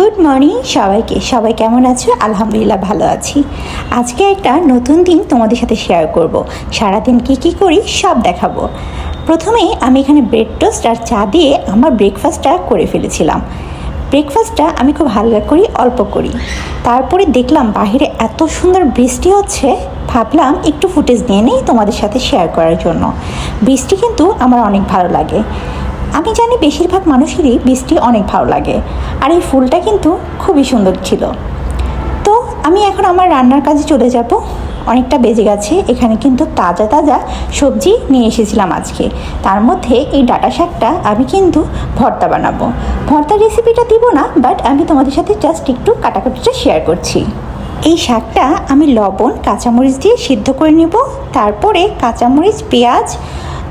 Good morning সবাইকে। সবাই কেমন আছো? আলহামদুলিল্লাহ ভালো আছি। আজকে একটা নতুন দিন তোমাদের সাথে শেয়ার করব। সারাদিন কি কি করি সব দেখাবো। প্রথমে আমি এখানে ব্রেড টোস্ট আর চা দিয়ে আমার ব্রেকফাস্টটা করে ফেলেছিলাম। ব্রেকফাস্টটা আমি খুব হালকা করি, অল্প করি। তারপরে দেখলাম বাহিরে এত সুন্দর বৃষ্টি হচ্ছে, ভাবলাম একটু ফুটেজ নিয়ে নেই তোমাদের সাথে শেয়ার করার জন্য। বৃষ্টি কিন্তু আমার অনেক ভালো লাগে। আমি জানি বেশিরভাগ মানুষেরই বৃষ্টি অনেক ভালো লাগে, আর এই ফুলটা কিন্তু খুবই সুন্দর ছিল। তো আমি এখন আমার রান্নার কাজে চলে যাব। অনেকটা বেজে গেছে, এখানে কিন্তু তাজা তাজা সবজি নিয়ে এসেছিলাম আজকে। তার মধ্যে এই ডাটা শাকটা আমি কিন্তু ভর্তা বানাবো। ভর্তার রেসিপিটা দিব না, বাট আমি তোমাদের সাথে জাস্ট একটু কাটাকাটিটা শেয়ার করছি। এই শাকটা আমি লবণ, কাঁচামরিচ দিয়ে সিদ্ধ করে নেব, তারপরে কাঁচামরিচ, পেঁয়াজ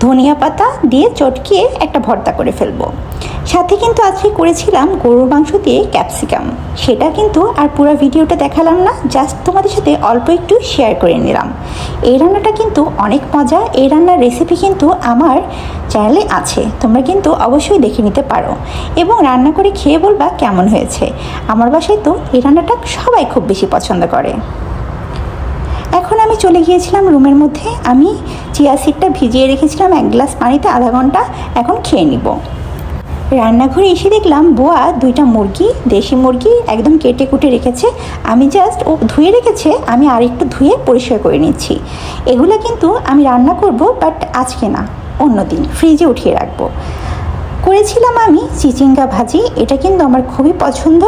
ধনিয়া পাতা দিয়ে চটকিয়ে একটা ভর্তা করে ফেলব। সাথে কিন্তু আজকে করেছিলাম গরুর মাংস দিয়ে ক্যাপসিকাম। সেটা কিন্তু আর পুরো ভিডিওটা দেখালাম না, জাস্ট তোমাদের সাথে অল্প একটু শেয়ার করে নিলাম। এই রান্নাটা কিন্তু অনেক মজা, এই রান্নার রেসিপি কিন্তু আমার চ্যানেলে আছে, তোমরা কিন্তু অবশ্যই দেখে নিতে পারো। এবং রান্না করে খেয়ে বলবা কেমন হয়েছে। আমার বাসায় তো এই রান্নাটা সবাই খুব বেশি পছন্দ করে। এখন আমি চলে গিয়েছিলাম রুমের মধ্যে। আমি চিয়া সিডটা ভিজিয়ে রেখেছিলাম এক গ্লাস পানিতে আধা ঘণ্টা। এখন খেয়ে নিব। রান্নাঘরে এসে দেখলাম বোয়া দুইটা মুরগি, দেশি মুরগি একদম কেটে কুটে রেখেছে। আমি জাস্ট ও ধুয়ে রেখেছে, আমি আর একটু ধুয়ে পরিষ্কার করে নিচ্ছি। এগুলো কিন্তু আমি রান্না করব বাট আজকে না, অন্য দিন। ফ্রিজে উঠিয়ে রাখব। করেছিলাম আমি চিচিঙ্গা ভাজি, এটা কিন্তু আমার খুবই পছন্দ।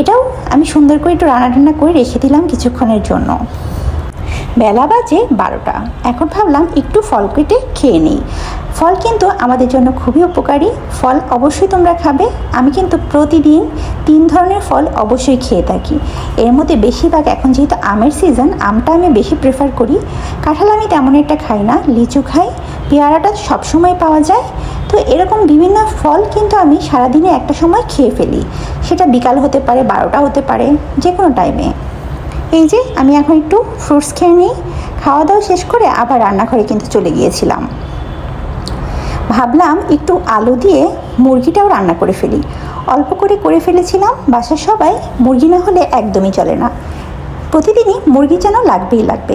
এটাও আমি সুন্দর করে একটু রান্না টান্না করে রেখে দিলাম কিছুক্ষণের জন্য। বেলা বাজে বারোটা। এখন ভাবলাম একটু ফল কেটে খেয়ে নিই। ফল কিন্তু আমাদের জন্য খুবই উপকারী। ফল অবশ্যই তোমরা খাবে। আমি কিন্তু প্রতিদিন তিন ধরনের ফল অবশ্যই খেয়ে থাকি। এর মধ্যে বেশিরভাগ এখন যেহেতু আমের সিজন আমটা আমি বেশি প্রেফার করি। কাঁঠাল আমি তেমন একটা খাই না, লিচু খাই। পেয়ারাটা সবসময় পাওয়া যায়। তো এরকম বিভিন্ন ফল কিন্তু আমি সারাদিনে একটা সময় খেয়ে ফেলি। সেটা বিকাল হতে পারে, বারোটা হতে পারে যে কোনো টাইমে এই যে, আমি এখন একটু ফ্রুটস খেয়ে নিই। খাওয়া দাওয়া শেষ করে আবার রান্নাঘরে কিন্তু চলে গিয়েছিলাম। ভাবলাম একটু আলু দিয়ে মুরগিটাও রান্না করে ফেলি। অল্প করে করে ফেলেছিলাম, বাসার সবাই মুরগি না হলে একদমই চলে না। প্রতিদিনই মুরগি যেন লাগবেই লাগবে।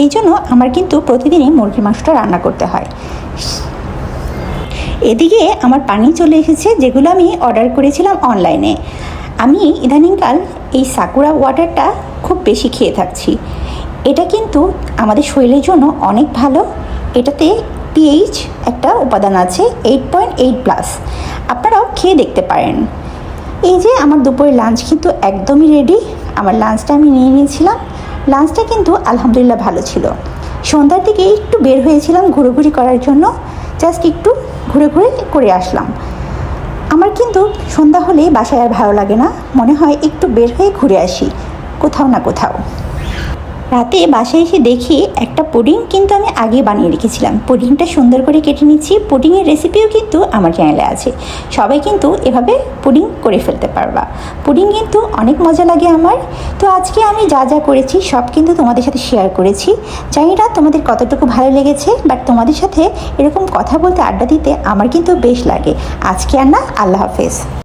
এই জন্য আমার কিন্তু প্রতিদিনই মুরগির মাংসটা রান্না করতে হয়। এদিকে আমার পানি চলে এসেছে, যেগুলো আমি অর্ডার করেছিলাম অনলাইনে আমি ইদানিংকাল এই সাকুরা ওয়াটারটা খুব বেশি খেয়ে থাকছি। এটা কিন্তু আমাদের শরীরের জন্য অনেক ভালো। এটাতে পিএইচ একটা উপাদান আছে এইট পয়েন্ট এইট প্লাস আপনারাও খেয়ে দেখতে পারেন। এই যে আমার দুপুরের লাঞ্চ কিন্তু একদমই রেডি আমার লাঞ্চটা আমি নিয়ে নিয়েছিলাম। লাঞ্চটা কিন্তু আলহামদুলিল্লাহ ভালো ছিল। সন্ধ্যার দিকে একটু বের হয়েছিলাম ঘুরোঘুরি করার জন্য। জাস্ট একটু ঘুরে ঘুরে করে আসলাম। আমার কিন্তু সন্ধ্যা হলেই বাসায় আর ভালো লাগে না। মনে হয় একটু বের হয়ে ঘুরে আসি। কোথাও না কোথাও। রাতে বাসায় এসে দেখি একটা পুডিং কিন্তু আমি আগে বানিয়ে রেখেছিলাম। পুডিংটা সুন্দর করে কেটে নিচ্ছি। পুডিংয়ের রেসিপিও কিন্তু আমার চ্যানেলে আছে। সবাই কিন্তু এভাবে পুডিং করে ফেলতে পারবা। পুডিং কিন্তু অনেক মজা লাগে আমার। তো আজকে আমি যা যা করেছি সব কিন্তু তোমাদের সাথে শেয়ার করেছি। জানি না তোমাদের কতটুকু ভালো লেগেছে বাট তোমাদের সাথে এরকম কথা বলতে আড্ডা দিতে আমার কিন্তু বেশ লাগে। আজকে আর না, আল্লাহ হাফেজ।